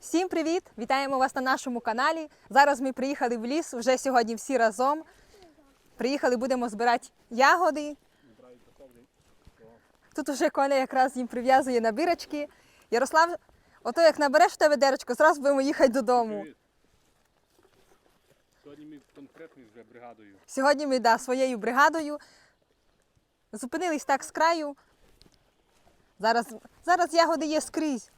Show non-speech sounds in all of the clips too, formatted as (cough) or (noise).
Всім привіт! Вітаємо вас на нашому каналі. Зараз ми приїхали в ліс, вже сьогодні всі разом. Приїхали, будемо збирати ягоди. Тут уже Коля якраз їм прив'язує на бірочки. Ярослав, ото як набереш в тебе деречко, зразу будемо їхати додому. Сьогодні ми конкретно вже бригадою. Сьогодні ми да, своєю бригадою зупинились так з краю. Зараз, зараз ягоди є скрізь.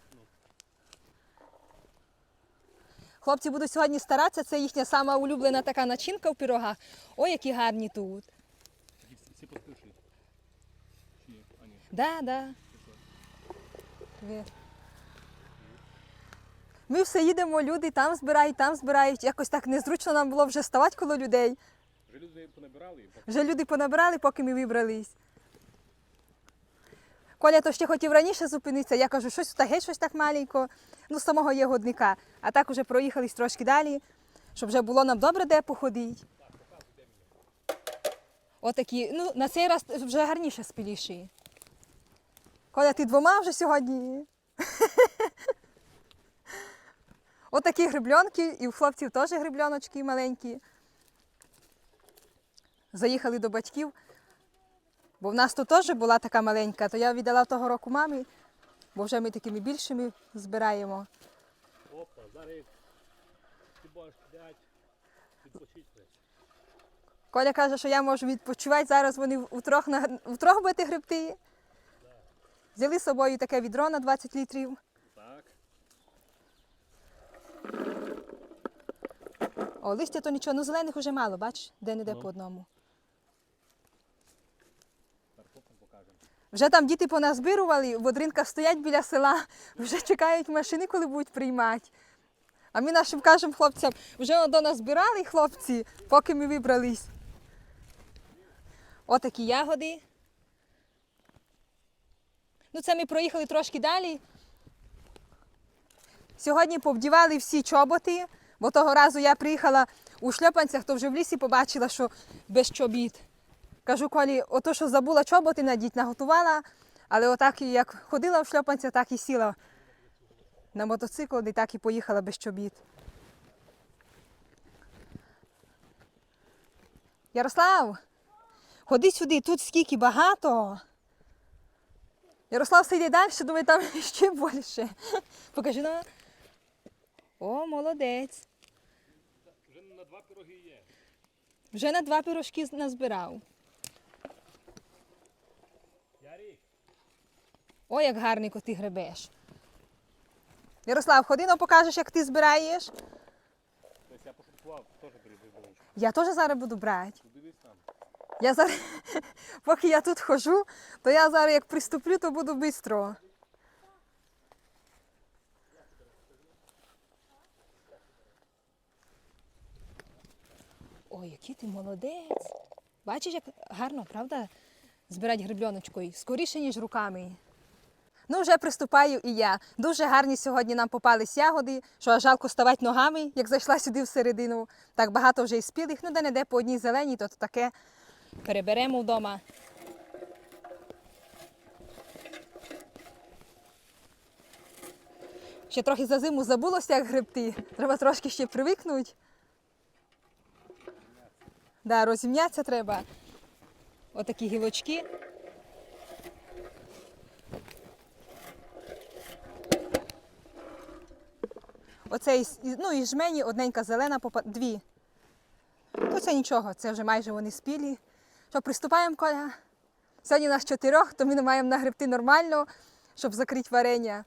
Хлопці будуть сьогодні старатися, це їхня сама улюблена така начинка в пирогах. Ой, які гарні тут. Всі- ні. Да, да. Ми все їдемо, люди там збирають, там збирають. Якось так незручно нам було вже ставати коло людей. Вже люди понабирали. Вже люди понабирали, поки ми вибрались. Коля то ще хотів раніше зупинитися, я кажу, щось та геть щось так маленько, ну з самого ягодника. А так уже проїхались трошки далі, щоб вже було нам добре де походити. Отакі, ну на цей раз вже гарніше спіліші. Коля, ти двома вже сьогодні. (laughs) Отакі грибльонки, і у хлопців теж грибльоночки маленькі. Заїхали до батьків, бо в нас тут теж була така маленька, то я віддала того року мамі, бо вже ми такими більшими збираємо. Опа, зараз ти п'ять, відпочити. Коля каже, що я можу відпочивати. Зараз вони втрьох, на, втрьох будете гребти. Взяли з собою таке відро на 20 літрів. Так. О, листя то нічого, ну зелених уже мало, бач, де-не-де Ну. по одному. Так, потім покажемо. Вже там діти поназбирували, в одринках стоять біля села, (laughs) вже чекають машини, коли будуть приймати. А ми нашим кажемо хлопцям, вже до нас збирали хлопці, поки ми вибрались. Отакі ягоди. Ну, це ми проїхали трошки далі. Сьогодні повдівали всі чоботи, бо того разу я приїхала у шльопанцях, то вже в лісі побачила, що без чобіт. Кажу, Колі, ото що забула чоботи надіть, наготувала, але отак і як ходила в шльопанцях, так і сіла на мотоцикл, і так і поїхала без чобіт. Ярослав, ходи сюди, тут скільки багато. Ярослав сидить далі, думає, там (laughs) ще більше. Покажи нам. О, молодець. Вже на два пироги є. Вже на два пирожки назбирав. О, як гарненько ти гребеш. Ярослав, ходи, ну покажеш, як ти збираєш. Тобто я пошуткував, теж бери. Я теж зараз буду брати. Я зараз, (laughs) поки я тут хожу, то я зараз як приступлю, то буду швидко. Ой, який ти молодець. Бачиш, як гарно, правда? Збирати грибльоночкою. Скоріше, ніж руками. Ну, вже приступаю і я. Дуже гарні сьогодні нам попались ягоди, що жалко ставати ногами, як зайшла сюди всередину. Так багато вже і спілих, ну де не де по одній зеленій, то таке переберемо вдома. Ще трохи за зиму забулося, як гребти. Треба трошки ще привикнути. Да, розімнятися треба. Отакі гілочки. Оце із- із- ну, і жмені одненька зелена, попа- дві. Ну, це нічого, це вже майже вони спілі. Що, приступаємо, Коля? Сьогодні нас чотирьох, то ми не маємо нагребти нормально, щоб закрити варення.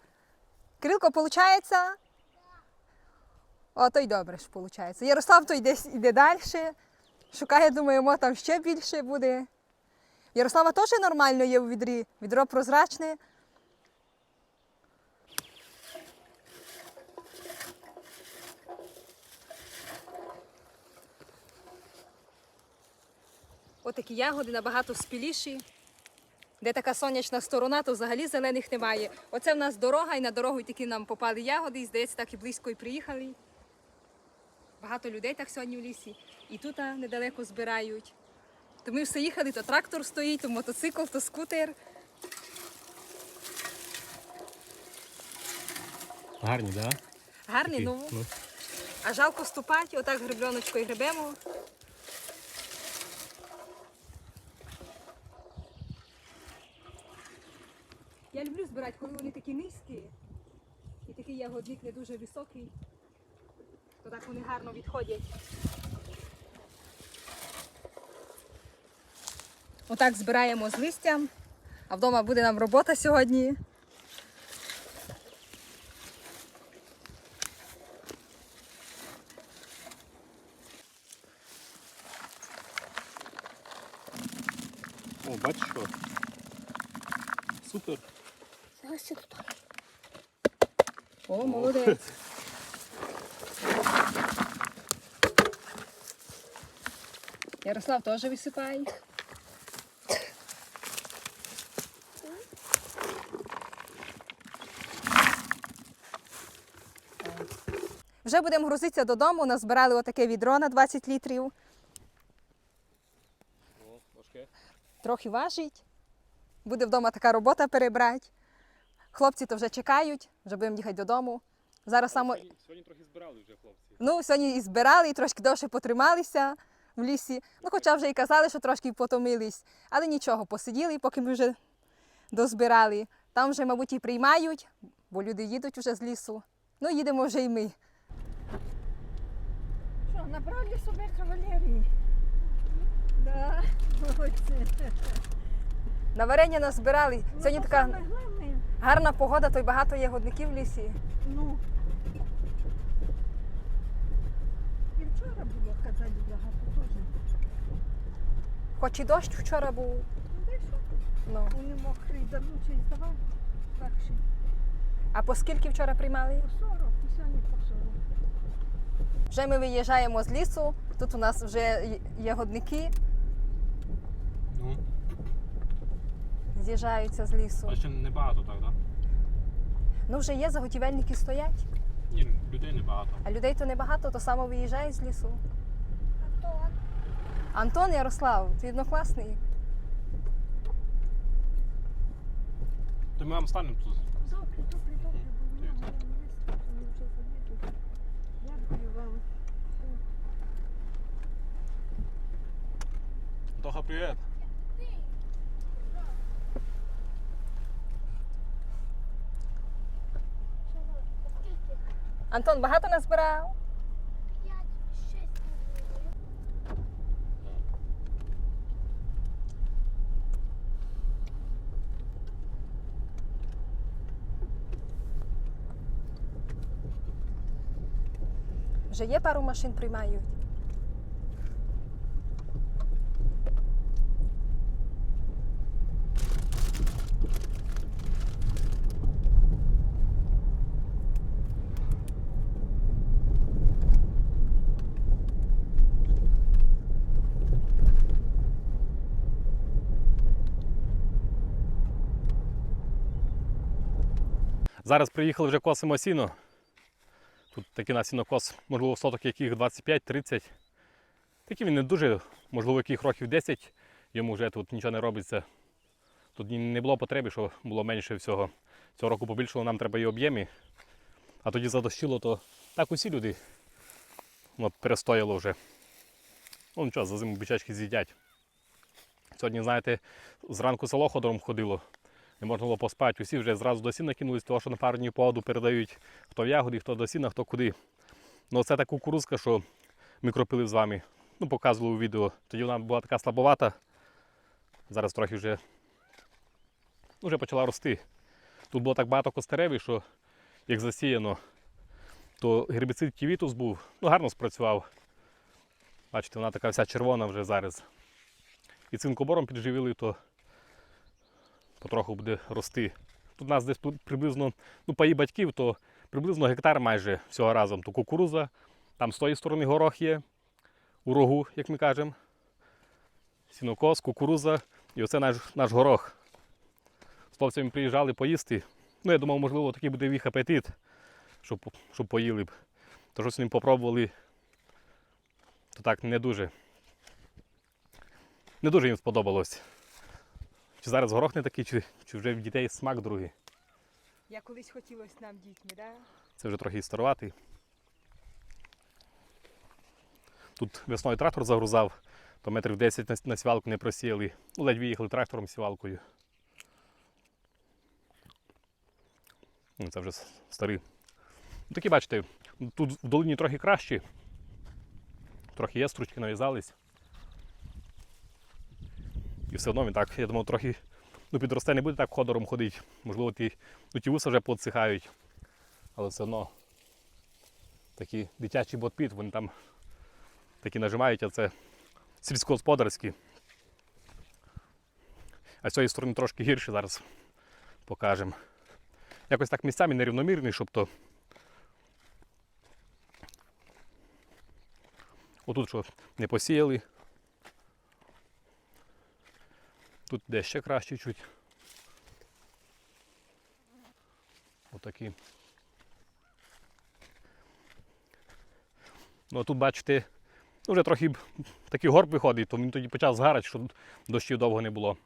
Кирилко, виходить? О, то й добре ж виходить. Ярослав то йде, йде далі. Шукає, думаємо, там ще більше буде. Ярослава теж нормально є у відрі. Відро прозрачне. Отакі ягоди набагато спіліші. Де така сонячна сторона, то взагалі зелених немає. Оце в нас дорога, і на дорогу таки нам попали ягоди, і здається, так і близько і приїхали. Багато людей так сьогодні в лісі. І тут недалеко збирають. То ми все їхали, то трактор стоїть, то мотоцикл, то скутер. Гарні, так? Да? Такий, ну. ну. А жалко ступати, отак гребляночкою гребемо. Я люблю збирати, коли вони такі низькі і такий ягодник не дуже високий, то так вони гарно відходять. Отак збираємо з листям, а вдома буде нам робота сьогодні. О, бачиш що? Супер. О, молодець. Ярослав теж висипай. Вже будемо грузитися додому. Назбирали отаке відро на 20 літрів. О, важке. Трохи важить. Буде вдома така робота перебрати. Хлопці то вже чекають, вже будемо їхати додому. Зараз саме Сьогодні, сьогодні трохи збирали вже хлопці. Ну, сьогодні і збирали, і трошки довше потрималися в лісі. Ну, хоча вже і казали, що трошки потомились. Але нічого, посиділи, поки ми вже дозбирали. Там вже, мабуть, і приймають, бо люди їдуть вже з лісу. Ну, їдемо вже і ми. Що, набрали собі кавалерії? Да, молодці. На варення назбирали. Сьогодні Ну, така головне, гарна погода, то й багато є годників в лісі. Ну. І вчора було, казали, багато теж. Хоч і дощ вчора був. Ну, що? Ну. Вони мокрі, давнучий здавав. Так що, А по скільки вчора приймали? по 40, і сьогодні по 40. Вже ми виїжджаємо з лісу. Тут у нас вже є годники, Ну, з'їжджаються з лісу. а ще небагато так, так? Ну, вже є, заготівельники стоять. Ні, людей небагато. А людей то небагато, то само виїжджає з лісу. Антон Ярослав, твій однокласний. То ми вам станемо тут. Добре, добре, добре, бо вона мене не вистачить, вже заїдуть. Дякую вам. Тоха, привіт. Антон багато назбирав? Вже є пару машин приймають. Зараз приїхали вже косимо сіно. Тут такий на сінокос, можливо, соток яких 25-30. Такий він не дуже, можливо, яких років 10, йому вже тут нічого не робиться. Тут не було потреби, що було менше всього. Цього року побільшало, нам треба і об'ємі. А тоді задощило, то так усі люди воно перестояло вже. Ну нічого, за зиму бичачки з'їдять. Сьогодні, знаєте, зранку село ходором ходило не можна було поспати. Усі вже зразу до сіна кинулись, тому що на пару днів погоду передають хто в ягоди, хто до сіна, хто куди. Ну це та кукурузка, що ми кропили з вами. Ну, показували у відео. Тоді вона була така слабовата. Зараз трохи вже, вже почала рости. Тут було так багато костереві, що як засіяно, то гербіцид Ківітус був, ну гарно спрацював. Бачите, вона така вся червона вже зараз. І цинкобором підживили, то потроху буде рости. Тут у нас десь приблизно, ну, паї батьків, то приблизно гектар майже всього разом. То кукуруза, там з тої сторони горох є, у рогу, як ми кажемо. Сінокос, кукуруза і оце наш, наш горох. З хлопцями приїжджали поїсти. Ну, я думав, можливо, такий буде їх апетит, щоб, щоб поїли б. То щось ним попробували, то так не дуже. Не дуже їм сподобалось. Чи зараз горох не такий, чи, чи вже в дітей смак другий. Як колись хотілося нам дітьми, да? Це вже трохи і старуватий. Тут весною трактор загрузав, то метрів 10 на, на сівалку не просіяли. Ну, ледь виїхали трактором сівалкою. Ну, Це вже старий. Ну, Такі, бачите, тут в долині трохи краще. Трохи є, стручки нав'язались. І все одно він так, я думав, трохи ну, підросте, не буде так ходором ходити. Можливо, ті, ну, ті вуса вже подсихають. Але все одно такі дитячі ботпіт, вони там такі нажимають, а це сільськогосподарські. А з цієї сторони трошки гірше зараз покажемо. Якось так місцями нерівномірний, щоб то. Отут що не посіяли. Тут де ще краще чуть. Отакі. Ну а тут бачите, ну, вже трохи такий горб виходить, то він тоді почав згарати, що дощів довго не було.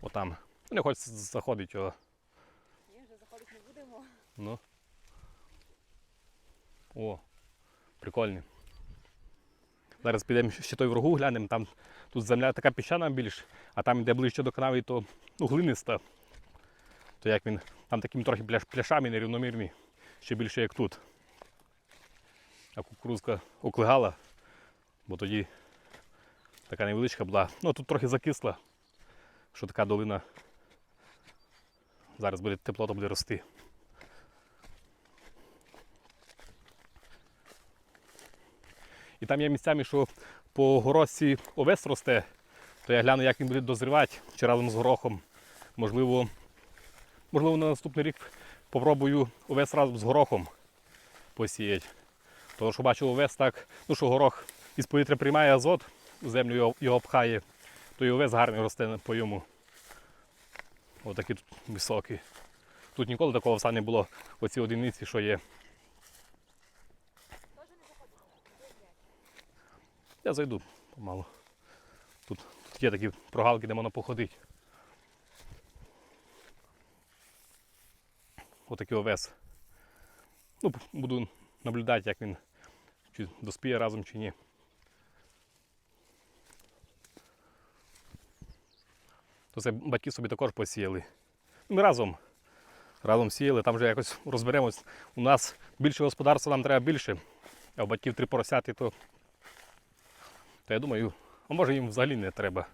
Отам. Ну, Не хочеться заходити його. Ні, вже заходити не будемо. Ну. О, прикольні. Зараз підемо ще той врагу глянемо, там тут земля така піщана більш, а там де ближче до канави, то ну, глиниста. То як він, там такими трохи пляш, пляшами нерівномірні, ще більше як тут. А кукурузка оклигала, бо тоді така невеличка була. Ну тут трохи закисла, що така долина. Зараз буде тепло, то буде рости. І там є місцями, що по городці овес росте, то я гляну, як він буде дозрівати чи разом з горохом. Можливо, можливо на наступний рік попробую овес разом з горохом посіяти. Тому що бачу овес так, ну що горох із повітря приймає азот, землю його, його пхає, то і овес гарний росте по йому. Отакі тут високі. Тут ніколи такого овса не було, оці одиниці, що є. Я зайду помалу. Тут, тут є такі прогалки, де можна походити. Отакий овес. Ну, буду наблюдати, як він чи доспіє разом чи ні. То це батьки собі також посіяли. Ми разом. Разом сіяли, там вже якось розберемось. У нас більше господарства, нам треба більше, а у батьків три поросяти, то то я думаю, а може їм взагалі не треба.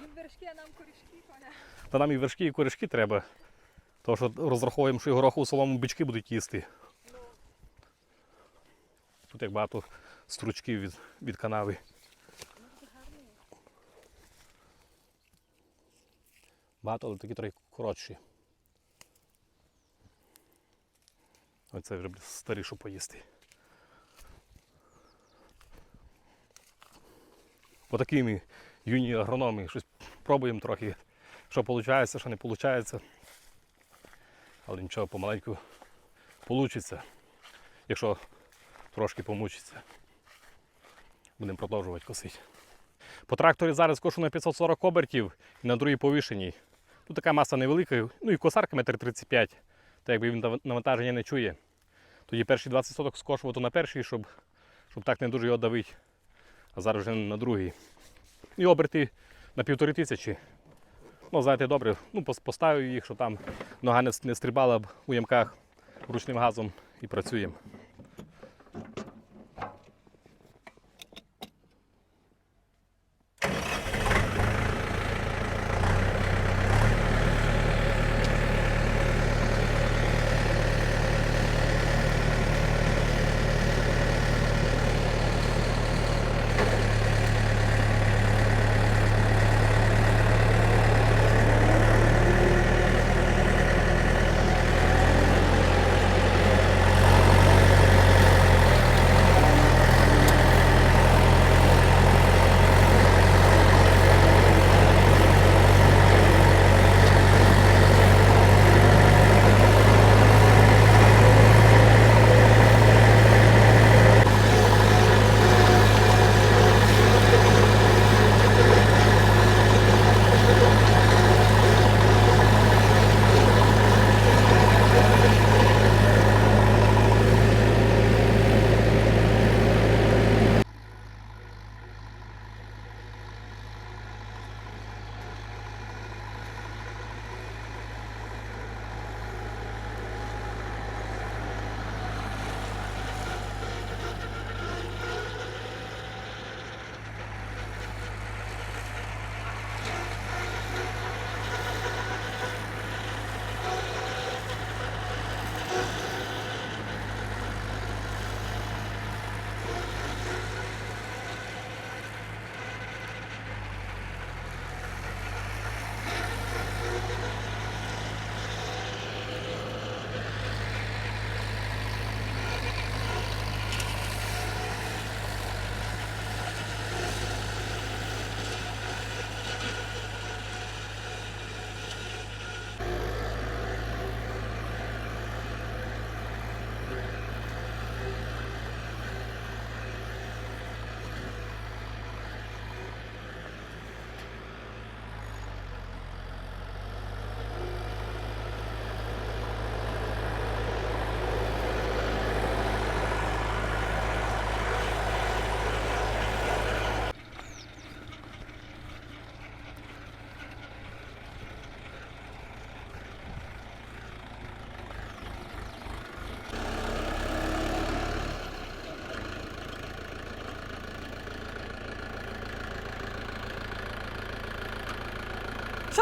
Їм вершки, а нам корішки, Коля. Та нам і вершки, і корешки треба. Тому що розраховуємо, що і горохову солому бички будуть їсти. Тут як багато стручків від, від канави. Багато, але такі трохи коротші. Оце вже старі, що поїсти. Отакі ми юні агрономи, щось пробуємо трохи, що виходить, що не виходить. Але нічого помаленьку вийде, якщо трошки помучиться. Будемо продовжувати косити. По тракторі зараз кошу на 540 обертів і на другій повишеній. Тут така маса невелика, ну і косарка метр 35, так якби він навантаження не чує. Тоді перші 20 соток скошувати на перший, щоб, щоб так не дуже його давити. А зараз вже на другий. І оберти на півтори тисячі. Ну, знаєте, добре, ну, поставив їх, щоб там нога не стрибала б у ямках ручним газом і працюємо.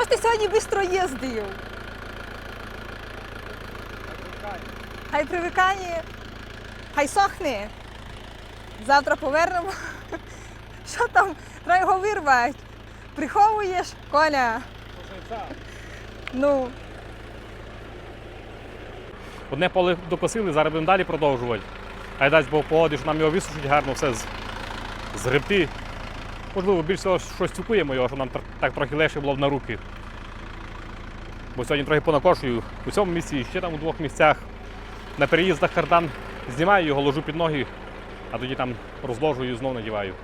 Ти сьогодні швидко їздив? Хай привикає, хай сохне. Завтра повернемо. (laughs) Що там? Треба його вирвати. Приховуєш, Коля. Ну, Одне поле докосили, зараз будемо далі продовжувати. А й дасть Бог погоди, що нам його висушить гарно, все з, згребти. Можливо, більше щось цукуємо його, щоб нам так трохи легше було б на руки. Бо сьогодні трохи понакошую у цьому місці і ще там у двох місцях. На переїздах кардан знімаю його, ложу під ноги, а тоді там розложую і знов надіваю.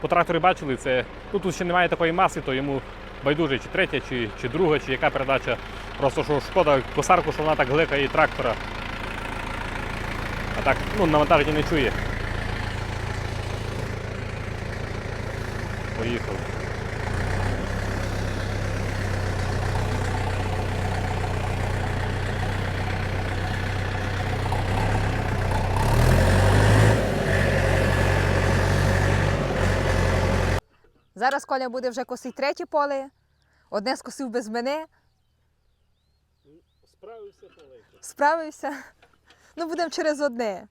По тракторі бачили, це, ну, тут ще немає такої маси, то йому байдуже, чи третя, чи, чи друга, чи яка передача. Просто що шкода косарку, що вона так гликає трактора. А так, ну, навантаження не чує. Поїхав. Зараз Коля буде вже косити третє поле. Одне скосив без мене, Справився полегко. справився. Ну, будемо через одне.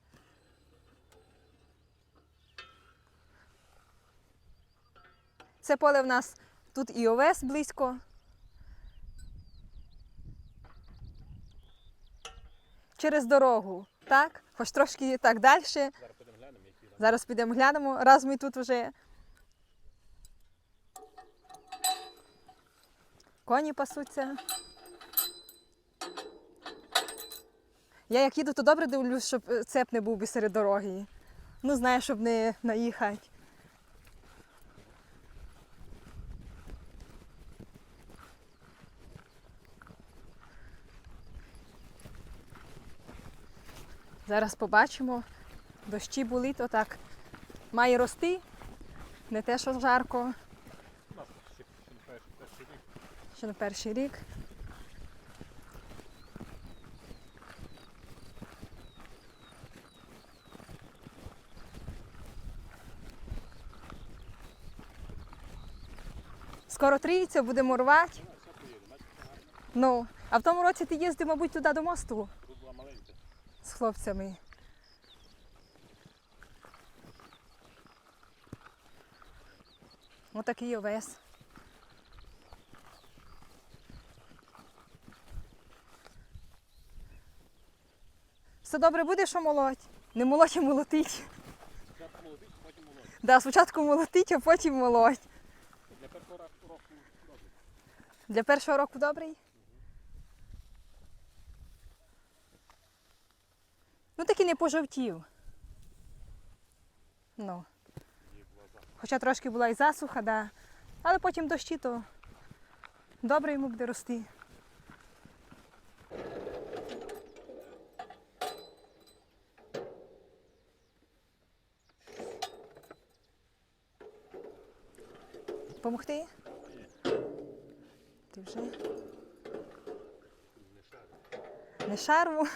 Це поле в нас тут і овес близько. Через дорогу, так? Хоч трошки так далі. Зараз підемо глянемо. Зараз підемо глянемо, раз ми тут вже. Коні пасуться. Я як їду, то добре дивлюсь, щоб е, цеп не був би серед дороги. Ну, знаю, щоб не наїхати. Зараз побачимо. Дощі були, то так має рости. Не те, що жарко, У нас ще, ще не перший, перший що на перший рік. Скоро трійця, будемо рвати. Ну, а в тому році ти їздив, мабуть, туди до мосту з хлопцями. Отакий овес. Все добре буде, що молоть? Не молоть, а молотить. Спочатку молодий, потім молодий. Да, спочатку молотить, а потім молоть. Для першого року добре. Для першого року добрий? Ну так і не пожовтів. Ну. Хоча трошки була і засуха, да. але потім дощі, то добре йому буде рости. Помогти? Ти вже? Не шарму.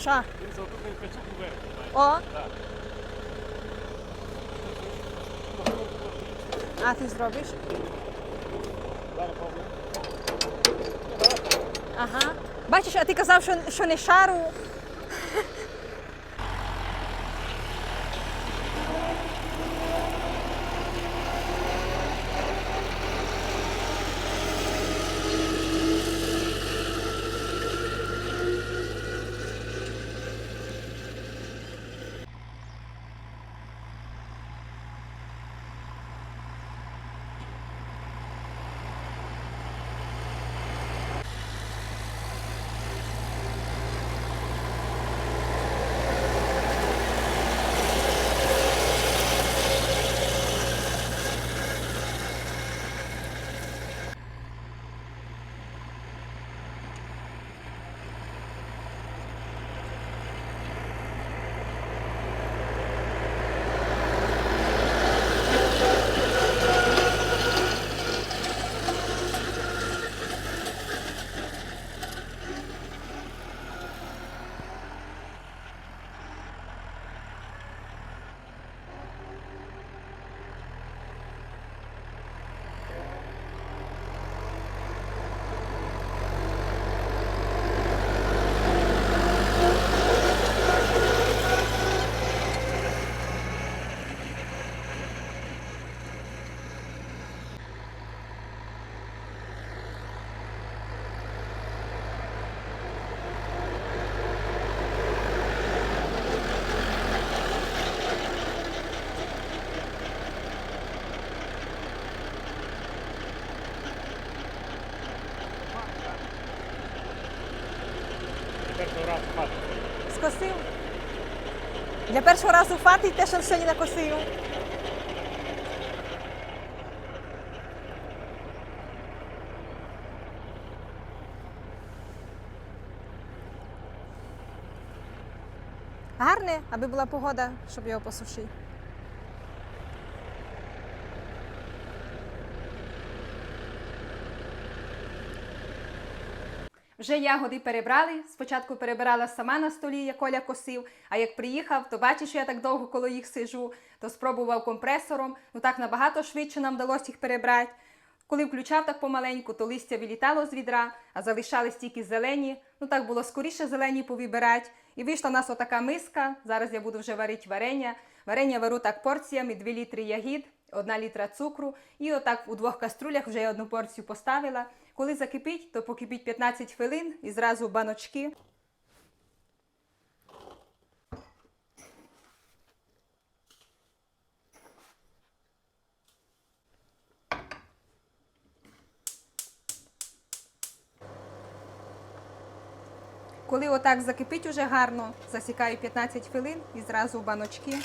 Що? Він за один качок вверх. О, Так. а ти зробиш? Зараз пробуємо. Ага. Бачиш, а ти казав, що, що не шару. Для першого разу фатить те, що сьогодні накосив. Гарне, аби була погода, щоб його посушити. Вже ягоди перебрали. Спочатку перебирала сама на столі, як Коля косив. А як приїхав, то бачиш, що я так довго коло їх сижу, то спробував компресором. Ну так набагато швидше нам вдалося їх перебрати. Коли включав так помаленьку, то листя вилітало з відра, а залишались тільки зелені. Ну так було скоріше зелені повибирати. І вийшла в нас отака миска. Зараз я буду вже варити варення. Варення беру так порціями, 2 літри ягід, 1 літра цукру. І отак у двох каструлях вже я одну порцію поставила. Коли закипить, то покипіть 15 хвилин і зразу баночки. Коли отак закипить уже гарно, засікаю 15 хвилин і зразу баночки.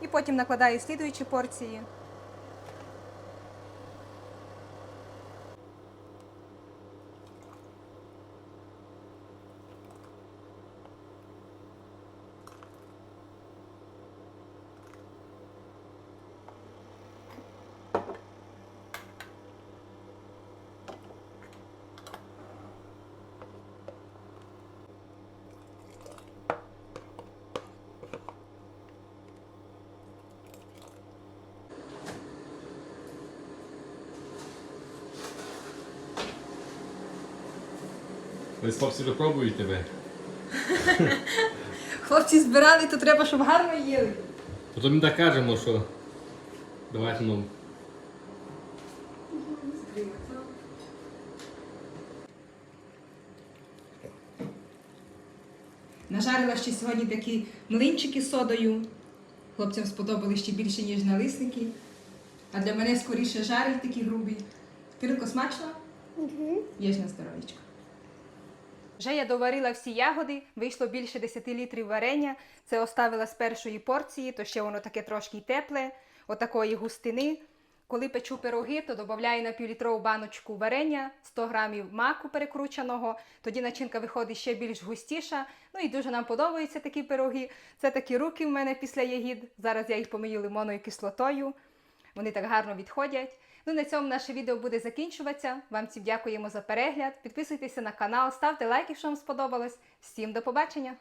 І потім накладаю слідуючі порції. Ви хлопці вже пробують тебе. (laughs) Хлопці збирали, то треба, щоб гарно їли. Потім ми так кажемо, що давайте ну. Нажарила ще сьогодні такі млинчики з содою. Хлопцям сподобали ще більше, ніж налисники. А для мене скоріше жарить такі грубі. Кирилко, смачно? Угу. Їж на здоров'ячко. Вже я доварила всі ягоди, вийшло більше 10 літрів варення. Це оставила з першої порції, то ще воно таке трошки тепле, отакої густини. Коли печу пироги, то додаю на півлітрову баночку варення, 100 грамів маку перекрученого. Тоді начинка виходить ще більш густіша. Ну і дуже нам подобаються такі пироги. Це такі руки в мене після ягід. Зараз я їх помию лимонною кислотою. Вони так гарно відходять. Ну на цьому наше відео буде закінчуватися. Вам всім дякуємо за перегляд. Підписуйтеся на канал, ставте лайк, якщо вам сподобалось. Всім до побачення!